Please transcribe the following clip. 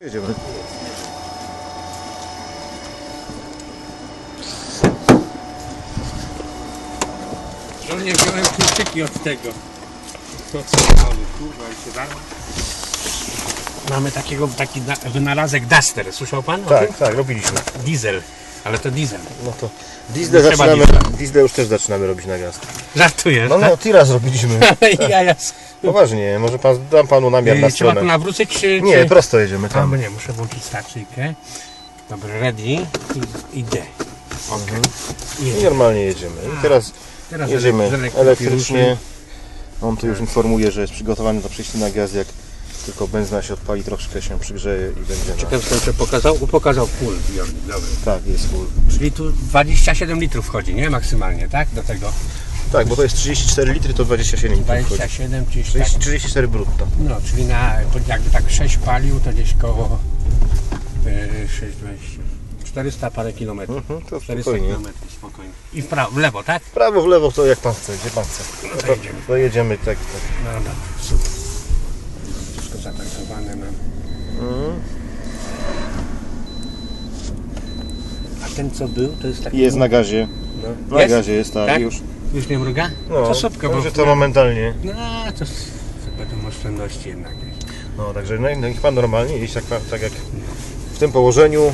Jedziemy. Nie wziąłem kluczyki od tego. To co mamy, kurwa, i się da. Mamy takiego, taki da, wynalazek Duster, słyszał pan Tak, tym? tak, robiliśmy. Diesel, ale to diesel. No to diesle Nie trzeba zaczynamy, diesle już też zaczynamy robić na gaz. Żartuję. No no, tira zrobiliśmy. ja, ja, Poważnie, może pan, dam panu namiar na Yy, Trzeba tu stronę. nawrócić, czy... Nie, czy... prosto jedziemy Tam. tam. nie, muszę włączyć starczyjkę. Dobra, ready i idę. Okej. I normalnie jedziemy. I teraz Teraz jedziemy elektrycznie. ruszy. On tu już informuje, że jest przygotowany do przejścia na gaz, jak tylko benzyna się odpali, troszkę się przygrzeje i będzie na... Ciekaw jestem, czy pokazał? Pokazał full, Bjorn, dobry. Tak, jest full. Czyli tu 27 litrów wchodzi, nie? Maksymalnie, tak? Do tego. Tak, bo to jest 34 litry, to 27 litrów wchodzi. 27, czyli tak. 30, 34 brutto. No, czyli na, jakby tak 6 palił, to gdzieś koło yy, 6, 20, 400 parę kilometrów. Mhm, to 400 spokojnie. kilometrów, spokojnie. I w prawo, w lewo, tak? W prawo, w lewo, to jak pan chce, gdzie pan chce. No to jedziemy. to jedziemy tak. tak. No dobra, super. Zatankowane mam. Mhm. A ten co był, to jest taki... Jest na gazie. no. Na Jest? gazie jest, tak, Tak? już. Już nie mruga? No, to szybko, bo... Może to momentalnie. No, to s- będą oszczędności jednak. No, także no, i niech pan normalnie jeździ tak, tak jak w tym położeniu.